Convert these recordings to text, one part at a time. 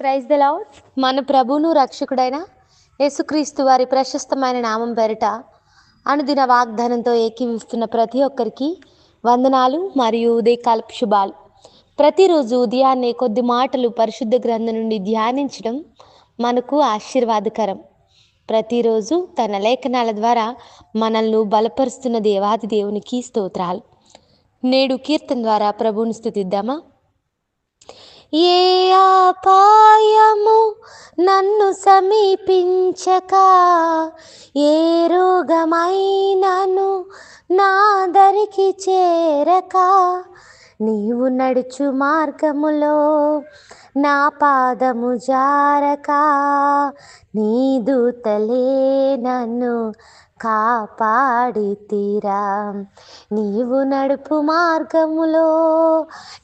Praise the lord మన ప్రభువును రక్షకుడైన యేసుక్రీస్తు వారి ప్రశస్తమైన నామం పెరట అనుదిన వాగ్దానంతో ఏకీవిస్తున్న ప్రతి ఒక్కరికి వందనాలు మరియు ఉదయకాలపు శుభాలు. ప్రతిరోజు ఉదయాన్నే కొద్ది మాటలు పరిశుద్ధ గ్రంథం నుండి ధ్యానించడం మనకు ఆశీర్వాదకరం. ప్రతిరోజు తన లేఖనాల ద్వారా మనల్ని బలపరుస్తున్న దేవాది దేవునికి స్తోత్రాలు. నేడు కీర్తన ద్వారా ప్రభువుని స్థుతిద్దామా? ఏ అపాయము నన్ను సమీపించక? ఏ రోగమైనను నా దరికి చేరక? నీవు నడుచు మార్గములో నా పాదము జారక? నీ దూతలే నన్ను కాపాడితీరా. నీవు నడుపు మార్గములో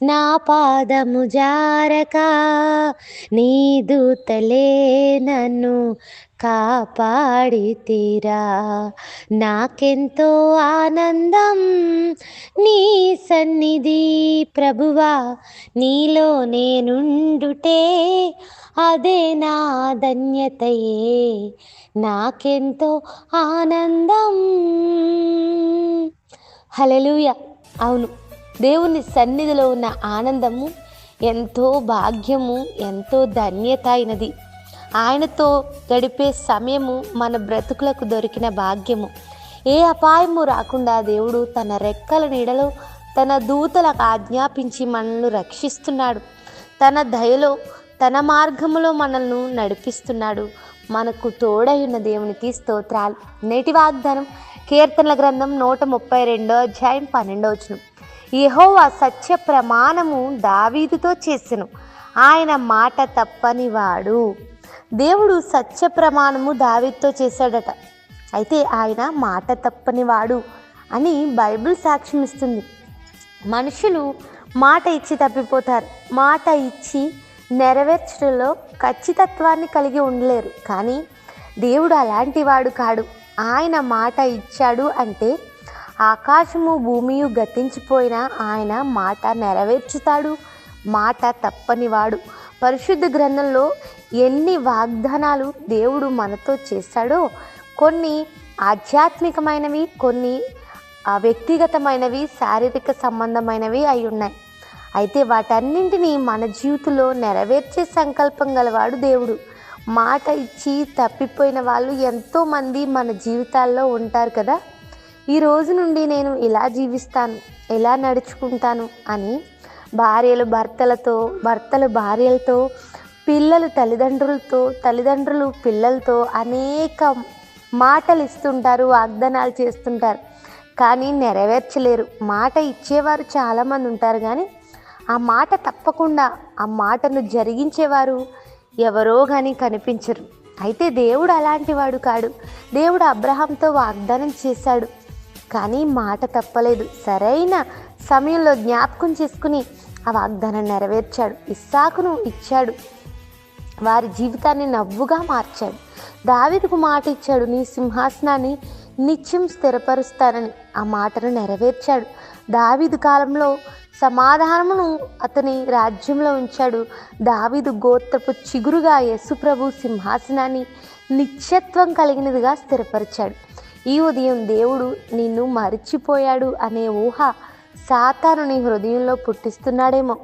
నా పాదము జారక. నీ దూతలే నన్ను కాపాడితీరా. నాకెంతో ఆనందం నీ సన్నిధి ప్రభువా. నీలో నేనుండుటే అదే నా ధన్యతయే. నాకెంతో ఆనందం. హలలుయ అవును దేవుని సన్నిధిలో ఉన్న ఆనందము ఎంతో భాగ్యము ఎంతో ధన్యత అయినది. ఆయనతో గడిపే సమయము మన బ్రతుకులకు దొరికిన భాగ్యము. ఏ అపాయము రాకుండా దేవుడు తన రెక్కల నీడలో తన దూతలకు ఆజ్ఞాపించి మనల్ని రక్షిస్తున్నాడు. తన దయలో తన మార్గములో మనల్ని నడిపిస్తున్నాడు. మనకు తోడైన దేవునికి స్తోత్రాలు. నేటి వాగ్దానం కీర్తనల గ్రంథం నూట ముప్పై రెండో అధ్యాయం పన్నెండో వచనం. యెహోవా సత్య ప్రమాణము దావీదుతో చేసెను. ఆయన మాట తప్పనివాడు దేవుడు సత్య ప్రమాణము దావీదుతో చేశాడట. అయితే ఆయన మాట తప్పనివాడు అని బైబిల్ సాక్ష్యం ఇస్తుంది మనుషులు మాట ఇచ్చి తప్పిపోతారు. మాట ఇచ్చి నెరవేర్చడంలో ఖచ్చితత్వాన్ని కలిగి ఉండలేరు. కానీ దేవుడు అలాంటి వాడు కాడు. ఆయన మాట ఇచ్చాడు అంటే ఆకాశము భూమియు గతించిపోయినా ఆయన మాట నెరవేర్చుతాడు. మాట తప్పనివాడు పరిశుద్ధ గ్రంథంలో ఎన్ని వాగ్దానాలు దేవుడు మనతో చేస్తాడో కొన్ని ఆధ్యాత్మికమైనవి కొన్ని వ్యక్తిగతమైనవి శారీరక సంబంధమైనవి అయి ఉన్నాయి. అయితే వాటన్నింటినీ మన జీవితంలో నెరవేర్చే సంకల్పం గలవాడు దేవుడు. మాట ఇచ్చి తప్పిపోయిన వాళ్ళు ఎంతోమంది మన జీవితాల్లో ఉంటారు కదా. ఈ రోజు నుండి నేను ఇలా జీవిస్తాను ఎలా నడుచుకుంటాను అని భార్యలు భర్తలతో భర్తలు భార్యలతో పిల్లలు తల్లిదండ్రులతో తల్లిదండ్రులు పిల్లలతో అనేక మాటలు ఇస్తుంటారు వాగ్దానాలు చేస్తుంటారు. కానీ నెరవేర్చలేరు. మాట ఇచ్చేవారు చాలామంది ఉంటారు కానీ ఆ మాట తప్పకుండా ఆ మాటను జరిగించేవారు ఎవరో కానీ కనిపించరు. అయితే దేవుడు అలాంటి వాడు కాడు. దేవుడు అబ్రహాంతో వాగ్దానం చేశాడు. కానీ మాట తప్పలేదు. సరైన సమయంలో జ్ఞాపకం చేసుకుని ఆ వాగ్దానం నెరవేర్చాడు. ఇస్సాకును ఇచ్చాడు. వారి జీవితాన్ని నవ్వుగా మార్చాడు. దావీదుకు మాట ఇచ్చాడు నీ సింహాసనాన్ని నిత్యం స్థిరపరుస్తానని. ఆ మాటను నెరవేర్చాడు. దావిదు కాలంలో సమాధానమును అతని రాజ్యంలో ఉంచాడు. దావీదు గోత్రపు చిగురుగా యేసుప్రభు సింహాసనాన్ని నిత్యత్వం కలిగినదిగా స్థిరపరిచాడు. ఈ ఉదయం దేవుడు నిన్ను మరిచిపోయాడు అనే ఊహ సాతాను నీ హృదయంలో పుట్టిస్తున్నాడేమో.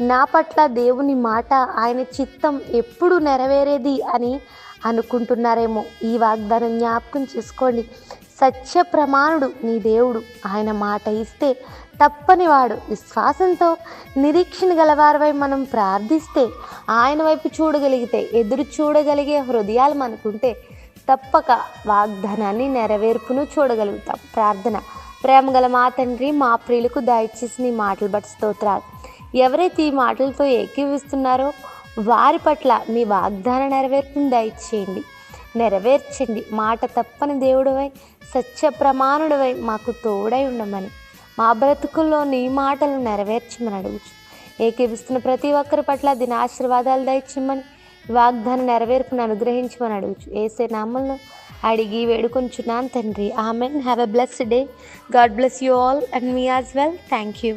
నా పట్ల దేవుని మాట ఆయన చిత్తం ఎప్పుడు నెరవేరేది అని అనుకుంటున్నారేమో. ఈ వాగ్దానం జ్ఞాపకం చేసుకోండి. సత్య ప్రమాణుడు నీ దేవుడు. ఆయన మాట ఇస్తే తప్పనివాడు విశ్వాసంతో నిరీక్షణ గలవారివై మనం ప్రార్థిస్తే ఆయన వైపు చూడగలిగితే ఎదురు చూడగలిగే హృదయాలు మనకుంటే తప్పక వాగ్దానాన్ని నెరవేర్పును చూడగలుగుతాం. ప్రార్థన. ప్రేమగల మా తండ్రి మా ప్రియులకు దయచేసి నీ మాటలు బట్టి స్తోత్రాలు. ఎవరైతే ఈ మాటలతో ఏకీవిస్తున్నారో వారి పట్ల మీ వాగ్దాన నెరవేర్పును దయచేయండి. నెరవేర్చండి మాట తప్పని దేవుడవై సత్య ప్రమాణుడవై మాకు తోడై ఉండమని. మా బ్రతుకుల్లో నీ మాటలు నెరవేర్చమని అడుగుచు. ఏకీవిస్తున్న ప్రతి ఒక్కరి పట్ల దీని ఆశీర్వాదాలు దయచిమ్మని వాగ్దాన నెరవేర్పును అనుగ్రహించమని అడుగుచు. ఏసే నామంలో అడిగి వేడుకొంచున్నాను తండ్రి. Amen. Have a blessed day God bless you all and me as well thank you